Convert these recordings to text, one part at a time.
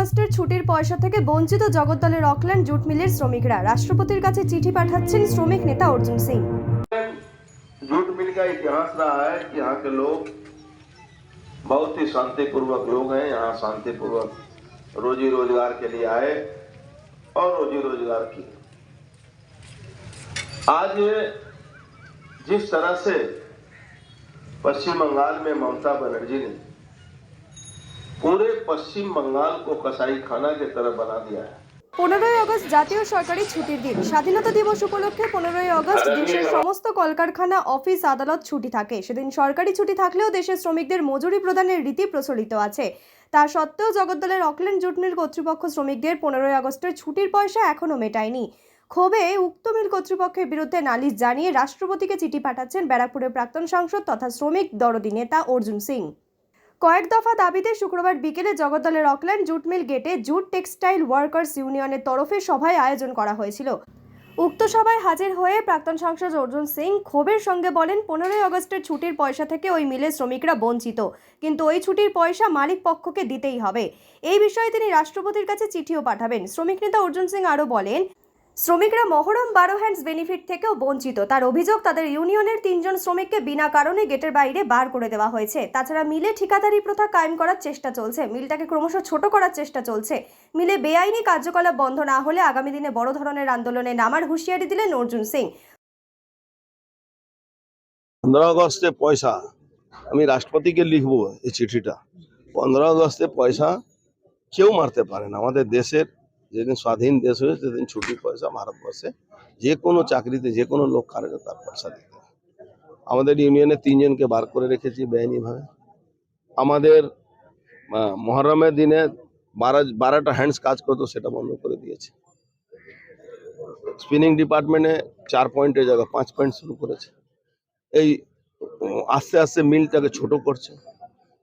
আগস্টের ছুটির পয়সা থেকে বঞ্চিত জগদ্দলের অকল্যান্ড জুট মিলের শ্রমিকরা রাষ্ট্রপতির কাছে চিঠি পাঠাচ্ছেন শ্রমিক নেতা অর্জুন সিং जूट मिल का इतिहास रहा है कि यहाँ के लोग बहुत ही शांतिपूर्वक लोग हैं यहाँ शांतिपूर्वक रोजी रोजगार के लिए आए और रोजी रोजगार किए आज जिस तरह से पश्चिम बंगाल में ममता बनर्जी ने पूरे पश्चिम बंगाल को कसाई खाना की तरह बना दिया है পনেরোই আগস্ট জাতীয় সরকারি ছুটির দিন স্বাধীনতা দিবস উপলক্ষে পনেরোই আগস্ট দেশের সমস্ত কলকারখানা অফিস আদালত ছুটি থাকে সেদিন সরকারি ছুটি থাকলেও দেশের শ্রমিকদের মজুরি প্রদানের রীতি প্রচলিত আছে তা সত্ত্বেও জগদ্দলের অকল্যান্ড জুট মিল কর্তৃপক্ষ শ্রমিকদের পনেরোই আগস্টের ছুটির পয়সা এখনও মেটায়নি ক্ষোভে উক্ত মিল কর্তৃপক্ষের বিরুদ্ধে নালিশ জানিয়ে রাষ্ট্রপতিকে চিঠি পাঠাচ্ছেন ব্যারাকপুরের প্রাক্তন সাংসদ তথা শ্রমিক দরদি নেতা অর্জুন সিং কয়েক দফা দাবিতে শুক্রবার বিকেলে জগদ্দলের অকল্যান্ড জুট মিল গেটে জুট টেক্সটাইল ওয়ার্কার্স ইউনিয়নের তরফে সভায় আয়োজন করা হয়েছিল। উক্ত সভায় হাজির হয়ে প্রাক্তন সাংসদ অর্জুন সিং ক্ষোভের সঙ্গে বলেন, পনেরোই আগস্টের ছুটির পয়সা থেকে ওই মিলের শ্রমিকরা বঞ্চিত, কিন্তু ওই ছুটির পয়সা মালিক পক্ষকে দিতেই হবে। এই বিষয়ে তিনি রাষ্ট্রপতির কাছে চিঠিও পাঠাবেন। শ্রমিক নেতা অর্জুন সিং আরও বলেন শ্রমিকরা মহরম বারো হ্যান্ডস বেনিফিট থেকেও বঞ্চিত। তার অভিযোগ, তাদের ইউনিয়নের তিনজন শ্রমিককে বিনা কারণে গেটের বাইরে বার করে দেওয়া হয়েছে। তাছাড়া মিলে ঠিকাদারি প্রথা কায়েম করার চেষ্টা চলছে। মিলটাকে ক্রমশ ছোট করার চেষ্টা চলছে। মিলে বেআইনি কার্যকলাপ বন্ধ না হলে আগামী দিনে বড় ধরনের আন্দোলনে নামার হুঁশিয়ারি দিলেন অর্জুন সিং। পনেরো আগস্টে পয়সা, আমি রাষ্ট্রপতিকে লিখব এই চিঠিটা। পনেরো আগস্টে পয়সা কেউ মারতে পারে না। আমাদের দেশের যেদিন স্বাধীন দেশ হয়েছে, সেদিন ছুটি পয়সা ভারতবর্ষে যে কোনো চাকরিতে, যে কোনো লোক কারণে তার পয়সা দিতে আমাদের ইউনিয়নে তিনজনকে বার করে রেখেছি বেআইনিভাবে। আমাদের মহরমের দিনে বারো, বারোটা হ্যান্ডস কাজ করতো, সেটা বন্ধ করে দিয়েছে। স্পিনিং ডিপার্টমেন্টে চার পয়েন্টের জায়গা, পাঁচ পয়েন্ট শুরু করেছে। এই, আস্তে আস্তে মিলটাকে ছোট করছে।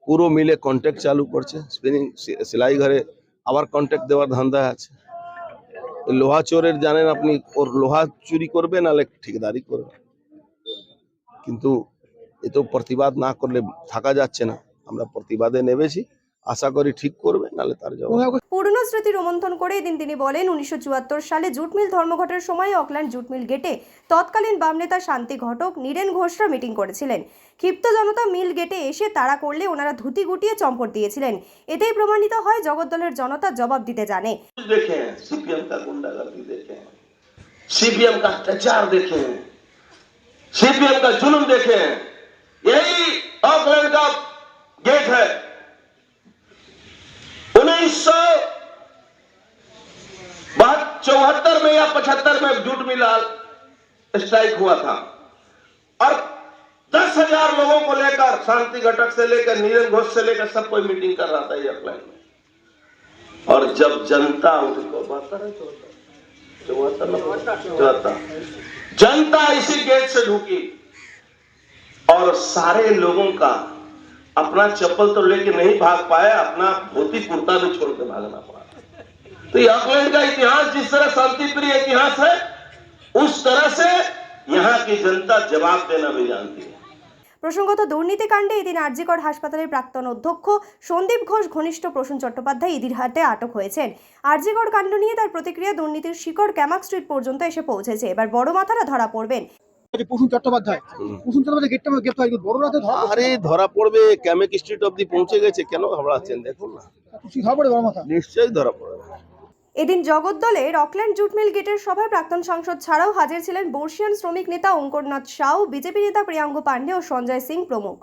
পুরো মিলে কন্ট্যাক্ট চালু করছে। স্পিনিং সেলাই ঘরে আবার কন্ট্যাক্ট দেওয়ার ধান্দা আছে। লোহা চোরের জানেন আপনি, ওর লোহা চুরি করবে নাহলে ঠিকাদারি করবে। কিন্তু এ তো প্রতিবাদ না করলে থাকা যাচ্ছে না। আমরা প্রতিবাদে নেমেছি। আশা করি ঠিক করবে নাহলে তার জবাব পুরনো স্মৃতি রোমন্থন করে এদিন তিনি বলেন উনিশশো সালে জুট মিল ধর্মঘটের সময় অকল্যান্ড জুট মিল গেটে তৎকালীন বাম নেতা শান্তি ঘটক নীরেন ঘোষরা মিটিং করেছিলেন ক্ষিপ্ত জনতা মিল গেটে এসে তাড়া করলে ওনারা ধুতি গুটিয়ে চম্পট দিয়েছিলেন এতেই প্রমাণিত হয় জগদ্দলের জনতা জবাব দিতে জানে देखे हैं सीपीएम का गुंडागर्दी देखे हैं सीपीएम का अत्याचार देखे हैं सीपीएम का जुल्म देखे हैं यही ऑकलैंड का गेट है उन्नीस सौ चौहत्तर में या पचहत्तर में जूट मिलाल स्ट्राइक हुआ था। और दस हज़ार लोगों को लेकर, शांति घटक से लेकर, नीरज घोष से लेकर सब कोई मीटिंग कर रहा था ये में। और जब जनता उनको चौहत्तर? जनता इसी गेट से ढुकी और सारे लोगों का अपना चप्पल तो लेके नहीं भाग पाए अपना धोती कुर्ता भी छोड़ के भागना पड़ा तो ये ऑकलैंड का इतिहास जिस तरह शांति प्रिय इतिहास है उस तरह से यहाँ की जनता जवाब देना भी जानती है প্রসঙ্গত দুর্নীতিকাণ্ডে এদিন আরজিকর হাসপাতালের প্রাক্তন অধ্যক্ষ সন্দীপ ঘোষ ঘনিষ্ঠ প্রসূন চট্টোপাধ্যায় ইদির হাতে আটক হয়েছেন আরজিকর কাণ্ড নিয়ে তার প্রতিক্রিয়া দুর্নীতির শিকড় ক্যামাক স্ট্রিট পর্যন্ত এসে পৌঁছেছে এবার বড় মাথারা ধরা পড়বেন যে প্রসূন চট্টোপাধ্যায় প্রসূন চট্টোপাধ্যায় গেটটা গ্রেপ্তার বড় রাতে আরে ধরা পড়বে ক্যামেক স্ট্রিট অব্দি পৌঁছে গেছে কেন ঘাবড়াচ্ছেন দেখুন না। ধরা পড়ে বড় মাথা। নিশ্চয়ই ধরা পড়বে। এদিন জগদ্দলের অকল্যান্ড জুটমিল গেটের সভায় প্রাক্তন সাংসদ ছাড়াও হাজির ছিলেন বর্ষিয়ান শ্রমিক নেতা অঙ্করনাথ সাউ বিজেপি নেতা প্রিয়াঙ্গ পাণ্ডে ও সঞ্জয় সিং প্রমুখ।